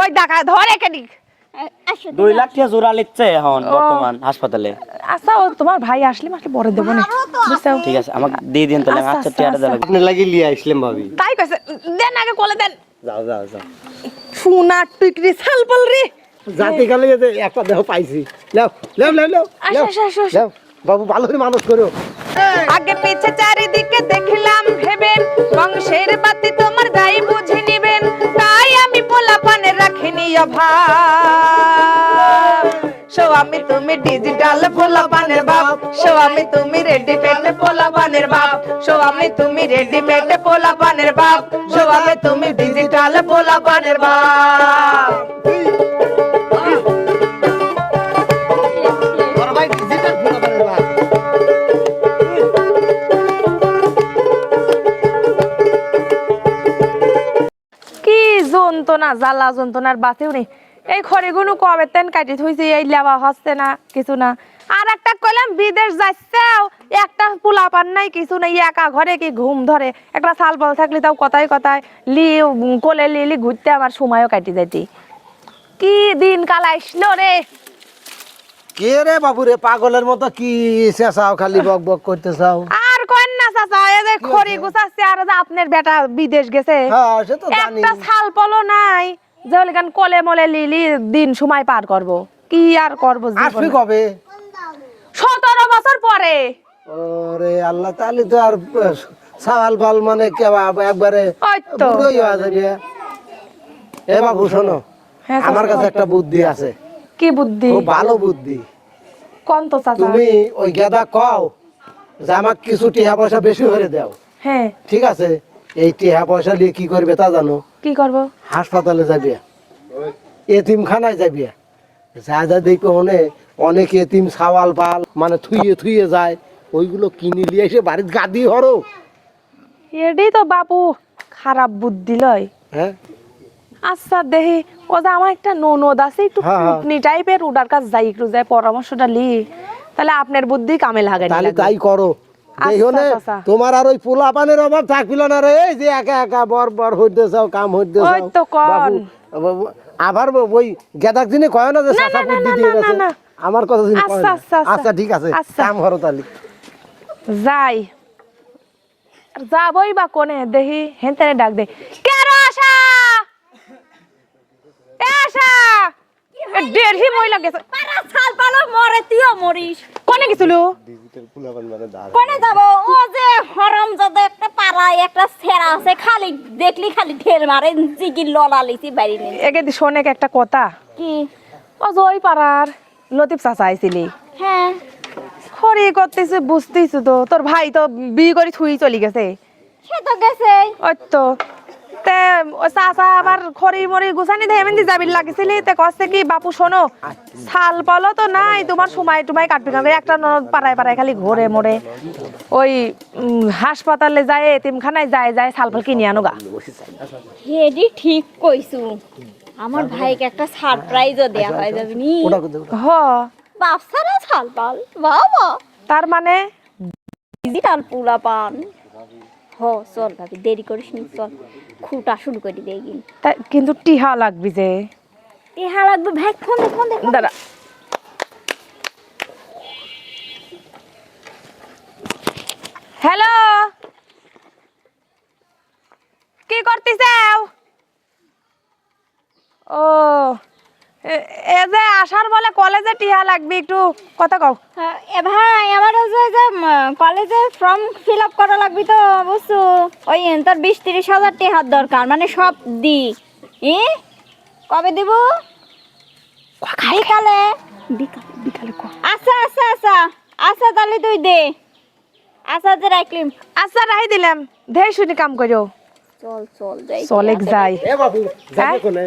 ওই দেখা ধরে কেনি দুই লাখ টাকা জোড়া লিখছে এখন বর্তমান হাসপাতালে। আচ্ছা তোমার ভাই আসলে মাকে পরে দেবো না। বুঝছ? ঠিক আছে আমাকে দিয়ে দিন তাহলে আচ্ছা, আচ্ছা আচ্ছা, টাকাটা আপনি লাগি লিয়ে ভাবি। তাই কইছে দেন আগে কোলে দেন। যাও যাও যাও। সোনা টুকরি সালপাল রে। জাতি কালে যে একটা দেহ পাইছি। নাও নাও নাও নাও আসো, নাও, আসো, আসো, আসো। বাবু ভালো করে মানুষ করো। আগে পিছে চারিদিকে দেখলাম ভেবেন বংশের বাতি রাখিনি অভাব স্বামী তুমি ডিজিটাল পোলা পানের বাপ স্বামী তুমি রেডিমেড পোলা পানের বাপ স্বামী তুমি রেডিমেড পোলা পানের বাপ স্বামী তুমি ডিজিটাল পোলা পানের বাপ। যন্ত্রণা জ্বালা যন্ত্রণার বাতেও নেই। এই খড়িগুলো কবে তেন কাটি থইছি এই লেওয়া হচ্ছে না কিছু না। আর একটা কইলাম বিদেশ যাচ্ছেও একটা পোলা পান নাই কিছু নাই একা ঘরে কি ঘুম ধরে? একটা সাল বল থাকলে তাও কথায় কথায় লি কোলে লি লি ঘুরতে আমার সময়ও কাটি যাইতি। কি দিন কাল আসলো রে? কে রে বাবু রে পাগলের মতো কি চেঁচাও খালি বক বক করতে চাও? আর কন না চাচা। এই যে খড়ি গুছাচ্ছে আর যে আপনার বেটা বিদেশ গেছে। হ্যাঁ সে তো জানি। একটা ছাল পলো নাই। গান কোলে মলে লিলি দিন সময় পার করব। কি আর করব আসবি কবে? সতেরো বছর পরে। ওরে আল্লাহ তো আর ফাল মানে কেবা একবারে। বুড়োই হওয়া যাবে। এ বাবু শোনো হ্যাঁ, আমার কাছে একটা বুদ্ধি আছে। কি বুদ্ধি? ভালো বুদ্ধি। কোন তো চাচা? তুমি ওই গেদা কও যে আমাকে কিছু টিহা পয়সা বেশি করে দাও। হ্যাঁ। ঠিক আছে? এই টিহা পয়সা দিয়ে কি করবে তা জানো? কি করব? হাসপাতালে যাবে এতিমখানায় যাবে যা যা দেখবে অনেক অনেক এতিম সাওয়াল পাল মানে থুইয়ে থুইয়ে যায়। ওইগুলো কিনে নিয়ে এসে বাড়ির গাদি হরো। এটাই তো বাপু খারাপ বুদ্ধি লয়। হ্যাঁ? আচ্ছা দেহি ও যে আমার একটা ননদ আছে একটু হ্যাঁ, হ্যাঁ। টাইপের ওটার কাছে যাই একটু যাই পরামর্শটা লি। তাহলে আপনার বুদ্ধি কামে লাগে তাহলে তাই করো আচ্ছা, আচ্ছা। তোমার আর ওই পোলা পানের অভাব থাকবিল না রে এই যে একা একা বর বর হইতে চাও কাম হইতে ওই তো কন। আবার ওই গেদাক দিনে কয় না যে সাসা বুদ্ধি দিয়ে গেছে। আমার কথা দিন আচ্ছা, আচ্ছা, আচ্ছা। আচ্ছা ঠিক আছে আচ্ছা। কাম করো তাহলে যাই যাবই বা কোনে দেহি হেনতেনে ডাক দে কেন আশা এ আশা এ দেড়হি মহিলা গেছে। পারা ছাল পালো মরে তুইও মরিস কোনে গেছিল? কোনে যাব? ও যে হরম একটা পাড়ায় একটা ছেঁড়া আছে খালি দেখলি খালি ঢেল মারে জিগি বাড়ি নেই একে দি শোনে একটা কথা। কি? ও যে ওই পাড়ার লতিফ চাচা আইছিলি। হ্যাঁ। খড়ি করতেছে বুঝতেছি তো। তোর ভাই তো বিয়ে করে থুই চলে গেছে। সে তো গেছে ওই তো তে চাচা আবার খড়ি মরি গুছানি ধেমেন্দি যাবি লাগিছিলি। তে কষ্ট কি বাপু শোনো ছাল পালো তো নাই তোমার সময় টুমাই কাটবি কারণ একটা ননদ পাড়ায় পাড়ায় খালি ঘোরে মোড়ে ওই হাসপাতালে যায় এতিমখানায় যায় যায় ছাল পাল কিনে আনো গা হেডি ঠিক কইছু। আমার ভাইকে একটা সারপ্রাইজও দেয়া হয় যাবে নি। হ। বাপ সারা ছাল পাল বাবা। তার মানে? ডিজিটাল পুলা পান। হ চল ভাবি দেরি করিস নি চল। খুঁটা শুরু করে দিয়ে গিয়ে তা- কিন্তু টিহা লাগবি যে। টেহা লাগবে ভাই ফোন দে ফোন দে ফোন দাঁড়া। হ্যালো? কি করতেছেও? ও। এ- যে আসার বলে কলেজে টিহা লাগবে একটু কথা কও। হ্যাঁ, এ ভাই আমার হচ্ছে যে কলেজে ফর্ম ফিল আপ করা লাগবে তো বুঝছ? ওই তোর বিশ তিরিশ হাজার টেহার দরকার মানে সব দি। ই? কবে দিব? বিকালে। বিকালে বিকালে আচ্ছা আচ্ছা আচ্ছা। আচ্ছা তাহলে তুই দে। আচ্ছা যে রাখলিম। আচ্ছা রাহি দিলাম। ধেই শুনি কাম করো চল চল যাই। চলেক যাই। এ বাবু হ্যাঁ? কোনে?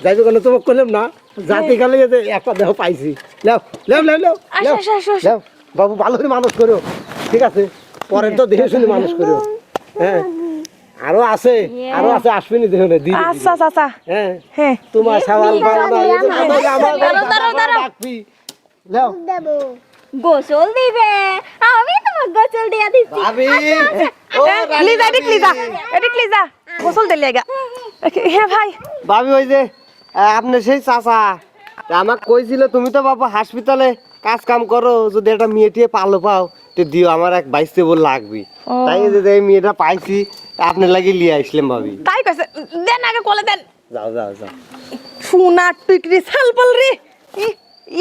যাবে কোনে? তোমাকে কইলাম না? জাতি কালে যে একটা দেহ পাইছি। নাও নাও নাও নাও আসো, নাও, আসো, আসো, আসো। নাও। বাবু ভালো করে মানুষ করো। ঠিক আছে? পরে তো দেখে শুনে মানুষ করো। হ্যাঁ। আরও আছে আরও আছে আসবেনি দেখো না দিদি। আচ্ছা চাচা হ্যাঁ। হ্যাঁ। তোমার সওয়াল গোসল দিবে। আমি তোমার গোসল দিয়া দিচ্ছি। ভাবি। ও লিজা লিজা এদিক লিজা গোসল দিলি আগা হ্যাঁ ভাই। ভাবি ওই যে আপনি সেই চাচা। আমাকে কইছিল তুমি তো বাবা হাসপাতালে কাজ কাম করো যদি একটা মেয়ে টিয়ে পালো পাও তো দিও আমার এক বাইশ বল লাগবে। তাই এই যে এই মেয়েটা পাইছি আপনার লাগে লিয়ে আসলাম ভাবি। তাই কইছে দেন আগে কলে দেন। যাও যাও যাও। সোনা টুকরি সালপাল রে।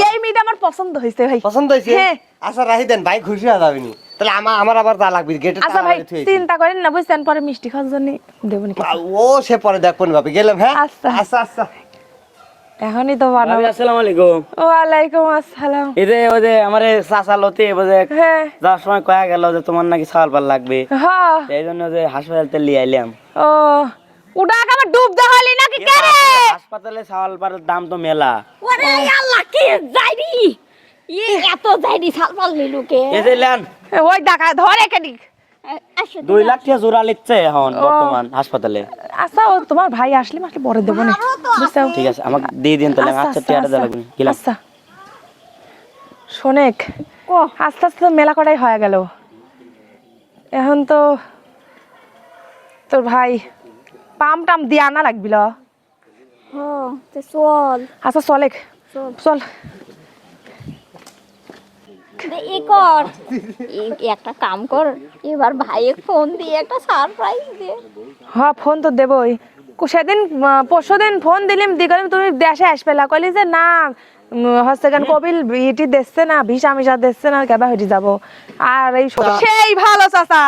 এই মেয়েটা আমার পছন্দ হয়েছে ভাই। পছন্দ হয়েছে হ্যাঁ। আচ্ছা রাহি দেন ভাই খুশি হয়ে যাবেনি তাহলে আমার আমার আবার যা লাগবে গেটে আচ্ছা ভাই চিন্তা করেন না বুঝছেন পরে মিষ্টি খাওয়ার জন্য দেবো নাকি? ও সে পরে দেখবেন ভাবি গেলাম হ্যাঁ? আচ্ছা। আচ্ছা আচ্ছা। এখনই তো বানাবো। আসসালামু আলাইকুম। ওয়ালাইকুম আসসালাম। এই যে ওই যে আমার চাচা লতি বুঝে হ্যাঁ। যাওয়ার সময় কয়া গেল যে তোমার নাকি পাল লাগবে। হ্যাঁ এই জন্য যে হাসপাতালতে লিয়ে আইলাম। ও আগে আমার ডুব দেওয়ালি নাকি? হাসপাতালে ছাল পালের দাম তো মেলা। ওরে আল্লাহ কি যাইরি এত যাইরি সালপাল নিলুকে? এই যে লেন। ওই দেখা ধরে দুই লাখ টাকা জোড়া লিখছে এখন বর্তমান হাসপাতালে। আচ্ছা ও তোমার ভাই আসলে মাসলে পরে দেবো না। বুঝছ? ঠিক আছে আমাকে দিয়ে দিন তাহলে আচ্ছা টিয়াটা দেওয়া লাগবে। আচ্ছা। শোনেক ও। আস্তে আস্তে মেলা কটাই হয়ে গেল। এখন তো তোর ভাই পাম টাম দিয়ে আনা লাগবিল। তে চল। আচ্ছা চলেক চল। এ কর। একটা কাম কর এবার ভাইয়ের ফোন দিয়ে একটা সারপ্রাইজ দে। হ ফোন তো দেবই। সেদিন পরশু দিন ফোন দিলিম দি তুমি দেশে আসবেলা কইলি যে না হচ্ছে গান কবিল ইটি দেখছে না ভিসা মিশা দেখছে না কেবা হইটি যাব। আর এই স- সেই ভালো চাচা।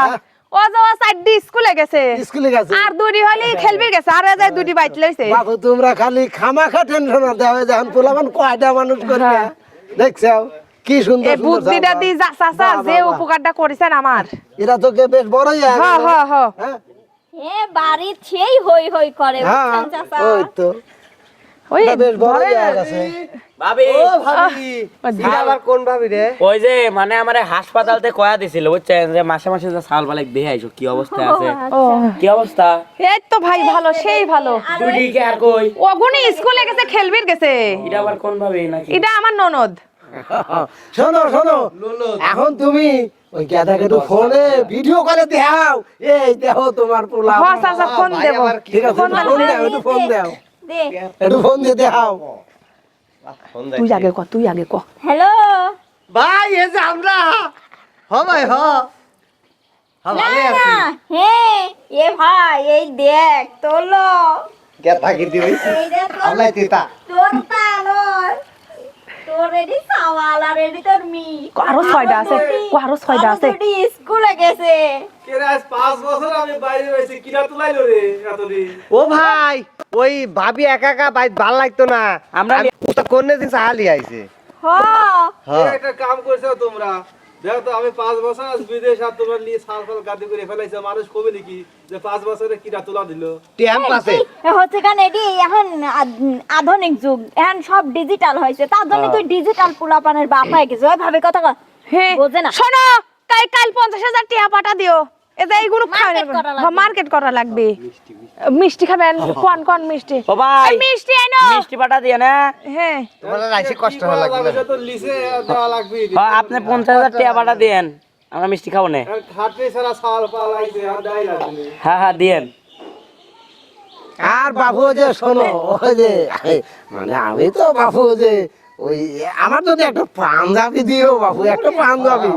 ও যাওয়া সাইড স্কুলে গেছে। স্কুলে গেছে। আর দুটি হলি খেলবি গেছে আর যাই দুটি বাইট লইছে বাবু তোমরা খালি খামাখা টেনশন দেওয়া যখন পোলাবান কয়টা মানুষ করবে? দেখছ কি সুন্দর এই বুদ্ধিটা দি যা চাচা যে। উপকারটা করেছেন আমার। এরা তো কে বেশ বড়ই হয়ে হ্যাঁ এ বাড়ির সেই হই হই করে হ্যাঁ চাচা? ওই তো। ওই বেশ বড়ই ধরে- হয়ে গেছে ভাবি। ও ভাবি। আবার কোন ভাবি রে? ওই যে মানে আমার হাসপাতালতে কয়া দিছিল বুঝছেন? যে মাসে মাসে যে পালে দেখে আইসো কি অবস্থা আছে? কি অবস্থা? এই তো ভাই ভালো সেই ভালো। দুইটি কি আর কই? ওগুনি স্কুলে গেছে খেলবির গেছে। এটা আবার কোন ভাবে নাকি? এটা আমার ননদ। শোনো শোনো। এখন তুমি ওই গেদা গেদু ফোনে ভিডিও করে দেখাও। এই দেখো তোমার পোলা হ চাচা ফোন দেব। ঠিক আছে ফোন দাও একটু ফোন দাও। দে। একটু ফোন দিয়ে দেখাও। ফোন তুই আগে ক তুই আগে ক। হ্যালো। ভাই এই যে আমরা। হ ভাই হ। না ভালো না আছি। হে এ ভাই এই দেখ তোলো। কে থাকি দিবি? আল্লাহ তিতা তোর তালর তোর রেডি সাওয়াল আর রেডি তোর মি আরও ছয়টা আছে। ও আরও ছয়টা আছে। স্কুলে গেছে। ও ভাই ওই ভাবি একা একা বাইক ভালো লাগতো না। আমরা আমি কোন দিন সাহালি আইছে? হ্যাঁ একটা কাম করছ তোমরা? দেখো তো আমি পাঁচ বছর আজ বিদেশ আর তোমার নিয়ে সাল সাল গাদি করে ফেলাইছে মানুষ কবে নাকি যে পাঁচ বছরে কিরা তুলা দিল? টিয়াম পাশে। হচ্ছে কারণ এটি এখন আধুনিক যুগ এখন সব ডিজিটাল হয়েছে। তার জন্য তুই ডিজিটাল পোলাপানের বাপ হয়ে গেছে ওইভাবে কথা হ্যাঁ বোঝে না। শোনো কাল কাল পঞ্চাশ হাজার টিয়া পাঠা দিও। এটা এইগুলো করা মার্কেট করা লাগবে। মিষ্টি খাবেন? কোন কোন মিষ্টি? ও ভাই মিষ্টি আইনো মিষ্টি পাঠা দিয়ে না? হ্যাঁ। তোমার আইসে কষ্ট লাগবে। তো লিসে দেওয়া লাগবে। হ্যাঁ, আপনি পঞ্চাশ হাজার টাকা পাঠা দিয়েন। আমরা মিষ্টি খাব না। খাটে সারা সাল আর দেয় লাগবে হ্যাঁ হ্যাঁ দিয়েন। আর বাবু যে শোনো ওই যে মানে আমি তো বাবু যে ওই আমার যদি একটা পাঞ্জাবি দিও বাবু একটা পাঞ্জাবি।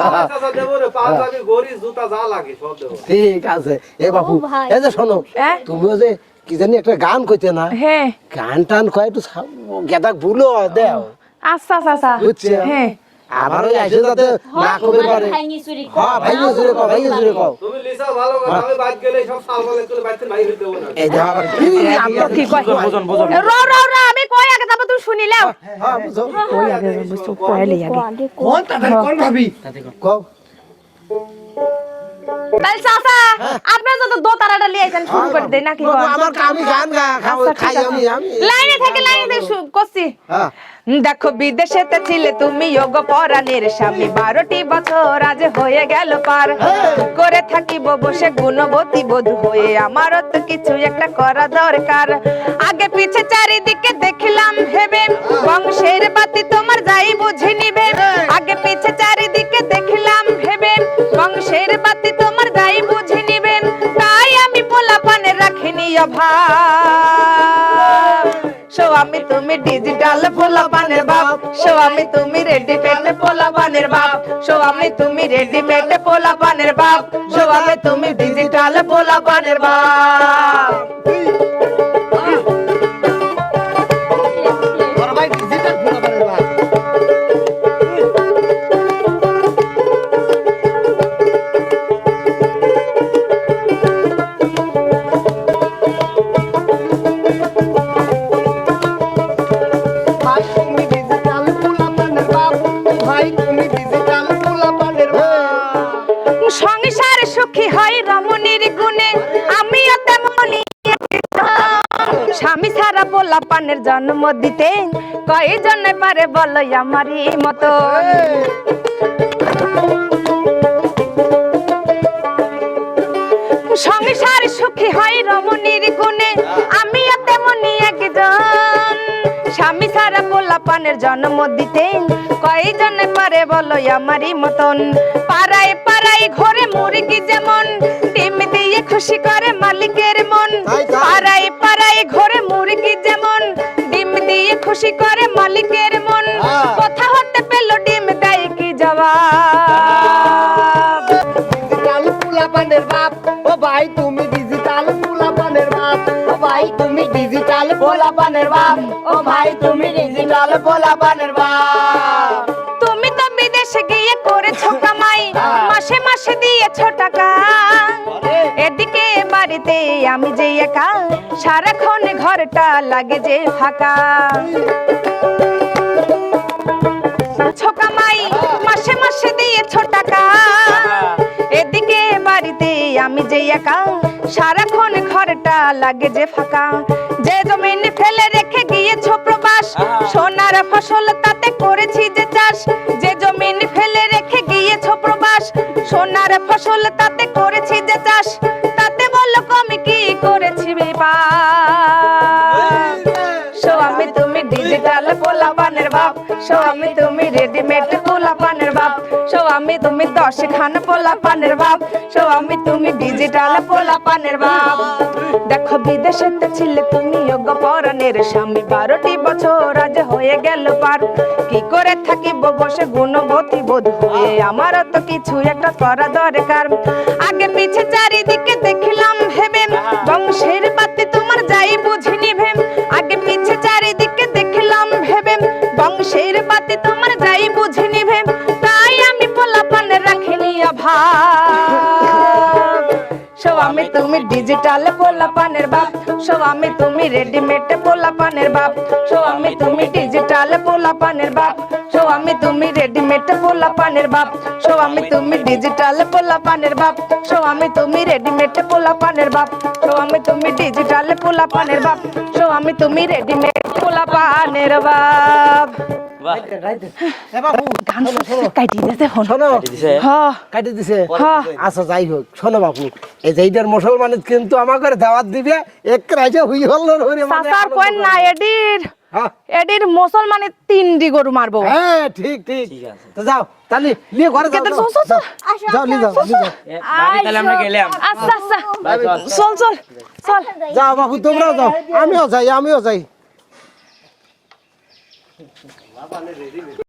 সমস্যা দেবো রে পাঁচ গড়ি জুতা যা লাগে সব দেবো ঠিক আছে। এ বাবু এই যে শোনো? তুমিও যে কি জানি একটা গান কইতে না? হ্যাঁ গান টান কয় একটু গেদা ভুলো দেও। আচ্ছা আচ্ছা বুঝছে? হ্যাঁ আবার ওই যাতে না কবে পারে। ভাইনি চুরি হ্যাঁ কও ভাইও জুড়ে কও তুমি লিসা ভালো করে আমি বাইক গেলে সব সাল পাল করে বাইতে নাই হইতে না। এই দেখো আবার কি আমরা কি কয়? বুঝুন বুঝুন র র র আমি কই আগে তারপর লাও হ্যাঁ কই আগে বুঝছ কইলি আগে। কোন তাদের কোন ভাবি কও। তাহলে চাচা আপনার যত দোতারাটা লিয়ে আইছেন শুরু করে দেই নাকি আমার আমি গান গা খাও ঠিক খাই আমি আমি। লাইনে থেকে লাইনে থেকে করছি। হ্যাঁ। দেখো বিদেশেতে ছিলে তুমি যোগ পরাণের স্বামী। বারোটি বছর আজ হয়ে গেল পার। করে থাকিব বসে গুণবতী বধূ হয়ে। আমারও তো কিছু একটা করা দরকার। আগে পিছে চারিদিকে দেখলাম ভেবে। বংশের বাতি তোমার যাই বুঝে নিবে। আগে পিছে চারিদিকে দেখলাম ভেবে। বংশের বাতি তোমার যাই বুঝে নিবে। তাই আমি পোলা পানে রাখিনি অভাব। স্বামী তুমি ডিজিটাল পোলা পানের বাপ স্বামী তুমি রেডি পেটে পোলা পানের বাপ স্বামী তুমি রেডি পেটে পোলা পানের বাপ স্বামী তুমি ডিজিটাল পোলা পানের বাপ। জন্ম দিতে? কয়জন পারে বলো আমারই মতো? সংসার সুখী হয় রমণীর গুণে আমিও তেমনি একজন। স্বামী সারা পোলা পানের জন্ম দিতে কয়জন পারে বলো আমারই মতন? পাড়ায় পাড়ায় ঘরে মুরগি যেমন ডিম দিয়ে খুশি করে মালিকের মন। পাড়ায় পাড়ায় ঘরে খুশি করে মালিকের মন। হ্যাঁ। কথা হতে পেল ডিম দেয় কি জবাব? ডিজিটাল পোলাপানের বাপ। ও ভাই তুমি ডিজিটাল পোলাপানের বাপ। ও ভাই তুমি ডিজিটাল পোলাপানের বাপ। ও ভাই তুমি ডিজিটাল পোলাপানের বাপ। তুমি তো বিদেশে গিয়ে করেছ কামাই। মাসে মাসে দিয়েছ টাকা। এদিকে বাড়িতে আমি যে একা। সারাক্ষণ ঘরটা লাগে যে ফাঁকা। ছোকামাই মাসে মাসে দিয়েছ টাকা। এদিকে বাড়িতে আমি যে একা সারাক্ষণ ঘরটা লাগে যে ফাঁকা। যে জমিন ফেলে রেখে গিয়েছো প্রবাস সোনার ফসল তাতে করেছি যে চাষ। যে জমিন ফেলে রেখে গিয়েছো প্রবাস সোনার ফসল তাতে করেছি যে চাষ। স্বামী তুমি রেডিমেড পোলা পানের বাপ স্বামী তুমি দশ খান পোলা পানের বাপ স্বামী তুমি ডিজিটাল পোলা পানের বাপ। দেখো বিদেশেতে ছিলে তুমি যোগ্য পরাণের স্বামী। বারোটি বছর আজ হয়ে গেল পার। কি করে থাকিব বসে গুণবতী বোধ হয়ে? আমারও তো কিছু একটা করা দরকার। আগে পিছে চারিদিকে দেখিলাম ভেবে বংশের বাতি তোমার যাই বুঝিনি ভেম আগে পিছে চারিদিকে দেখলাম ভেবে বংশের বাতি তোমার যাই বুঝে নিবে, তাই আমি পোলাপানে রাখিনি অভাব আমি তুমি ডিজিটাল পোলা পানের বাপ আমি তুমি রেডিমেড পোলা পানের বাপ আমি তুমি ডিজিটাল পোলা পানের বাপ। স্বামী তুমি রেডিমেড পোলা পানের বাপ। স্বামী তুমি ডিজিটাল পোলা পানের বাপ। স্বামী তুমি রেডিমেড পোলা পানের বাপ। স্বামী তুমি ডিজিটাল পোলা পানের বাপ। স্বামী তুমি রেডিমেড পোলা পানের বাপ। হ্যাঁ। হ্যাঁ। আচ্ছা যাই হোক শোনো বাপু এই যে এইটার মুসলমান কিন্তু আমাকে দাওয়াত দিবে এক রাইজে হুই হল না এডির। এডির মুসলমানে তিনটি গরু মারবো। হ্যাঁ ঠিক ঠিক। ঠিক তো যাও তাহলে নিয়ে ঘরে যাও চল, চল, যাও। নিয়ে যাও নিয়ে যাও। এ, ভাবি তাহলে আমরা গেলাম। আচ্ছা আচ্ছা। চল। চল চল চল। যাও বাবু তোমরাও যাও। আমিও যাই আমিও যাই।